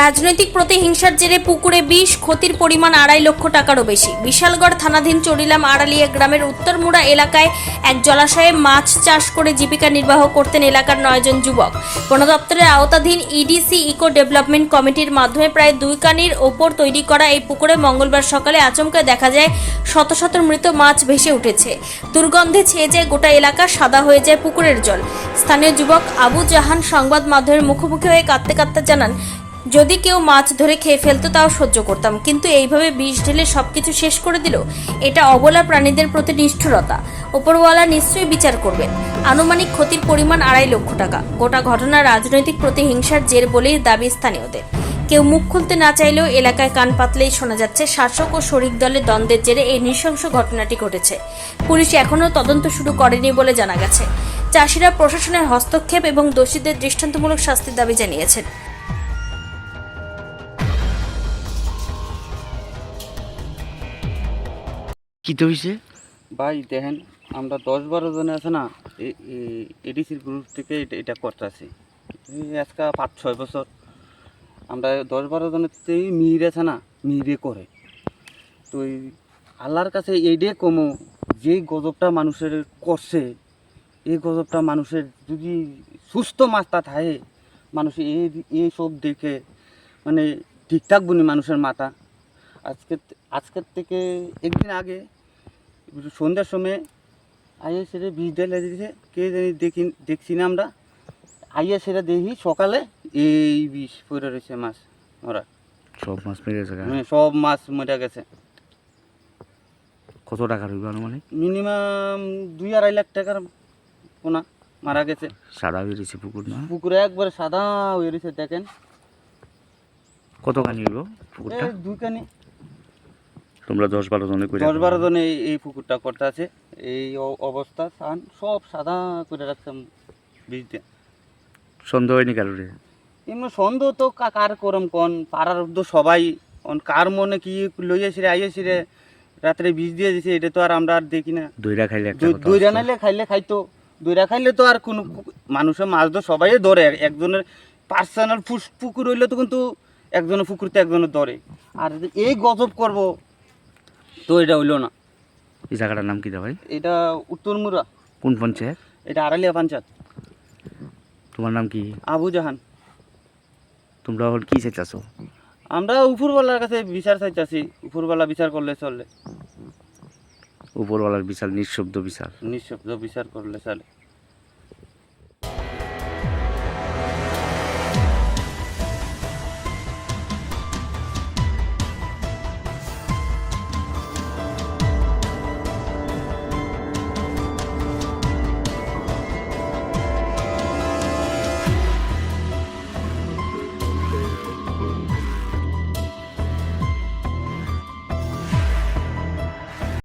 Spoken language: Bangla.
রাজনৈতিক প্রতিহিংসার জেরে পুকুরে বিষ, ক্ষতির পরিমাণ আড়াই লক্ষ টাকারও বেশি। বিশালগড় থানাধীন চড়িলাম আড়ালিয়া গ্রামের উত্তরমুড়া এলাকায় এক জলাশয়ে মাছ চাষ করে জীবিকা নির্বাহ করতেন এলাকার নয়জন যুবক। বন দপ্তরের আওতাধীন ইডিসি ইকো ডেভেলপমেন্ট কমিটির মাধ্যমে প্রায় দুই কানির ওপর তৈরি করা এই পুকুরে মঙ্গলবার সকালে আচমকা দেখা যায় শত শত মৃত মাছ ভেসে উঠেছে। দুর্গন্ধে ছেয়ে যায় গোটা এলাকা, সাদা হয়ে যায় পুকুরের জল। স্থানীয় যুবক আবু জাহান সংবাদ মাধ্যমের মুখোমুখি হয়ে কাঁদতে কাঁদতে জানান যদি কেউ মাছ ধরে খেয়ে ফেলতো, তাও সহ্য করতাম। কিন্তু এইভাবে বিষ ঢেলে সবকিছু শেষ করে দিল, এটা অবলা প্রাণীদের প্রতি নিষ্ঠুরতা। ওপরওয়ালা নিশ্চয়ই বিচার করবেন। আনুমানিক ক্ষতির পরিমাণ আড়াই লক্ষ টাকা। গোটা ঘটনা রাজনৈতিক প্রতিহিংসার জের বলেই দাবি স্থানীয়দের। কেউ মুখ খুলতে না চাইলেও এলাকায় কান পাতলেই শোনা যাচ্ছে, শাসক ও শরিক দলের দ্বন্দ্বের জেরে এই নৃশংস ঘটনাটি ঘটেছে। পুলিশ এখনও তদন্ত শুরু করেনি বলে জানা গেছে। চাষিরা প্রশাসনের হস্তক্ষেপ এবং দোষীদের দৃষ্টান্তমূলক শাস্তির দাবি জানিয়েছেন। কি তো হয়েছে ভাই, দেখেন, আমরা দশ বারো জনে আছে না এডিসির গ্রুপ থেকে এটা করতেছি। আজকে পাঁচ, ছয় বছর। আমরা দশ বারো জনের থেকে মিহির আছে না, মিহিরে করে। তো এই আল্লাহর কাছে এইটাই কমো যে গজবটা মানুষের করছে, এই গজবটা মানুষের যদি সুস্থ মাথা থাকে, মানুষ এই এই সব দেখে মানে ঠিকঠাক বুনি মানুষের মাথা। আজকে আজকের থেকে একদিন আগে সন্ধ্যার সময় আইয়া সেটা বীজ ঢেলে দিয়েছে কে জানি দেখি দেখছি না আমরা। আইয়া সেটা দেখি সকালে এই বিষ পড়ে রয়েছে মাছ ওরা সব মাছ মেরে গেছে। মানে সব মাছ মরে গেছে। কত টাকা রইব আনুমানিক? মিনিমাম দুই আড়াই লাখ টাকার পোনা মারা গেছে। সাদা বেরিয়েছে পুকুর না? পুকুরে একবারে সাদা হয়ে রয়েছে দেখেন। কত কানি হইব পুকুরটা? দুই কানি তোমরা দশ বারো জনে করে দশ বারো জনে এই- পুকুরটা করতে আছে। এই অবস্থা সান সব সাদা করে রাখছে বীজ সন্দেহ হয়নি কারোরে? এমনি সন্দেহ তো কার করম কোন? পাড়ার তো সবাই। অন কার মনে কি লইয়াছি রে আইয়াছি রে রাত্রে বীজ দিয়ে দিছে এটা তো আর আমরা আর দেখি না। দইরা খাইলে দইরা নাইলে খাইলে খাইতো। দইরা খাইলে তো আর কোনো মানুষের মাছ তো সবাই ধরে। এক- একজনের পার্সোনাল পুকুর হইলে তো কিন্তু একজনের পুকুর তো একজনের ধরে। আর এই গজব করব তো এটা হইল না। এই জায়গাটার নাম কি দা ভাই? এটা উত্তরমুরা কোন পঞ্চায়েত? এটা আড়ালিয়া পঞ্চায়েত। তোমার নাম কি? আবু জাহান। তোমরা হল কি চাইতেছো? আমরা উপরওয়ালার কাছে বিচার চাইতেছি। উপরওয়ালা বিচার করলে চলে। উপরওয়ালার বিচার নিঃশব্দ বিচার। নিঃশব্দ বিচার করলে চলে।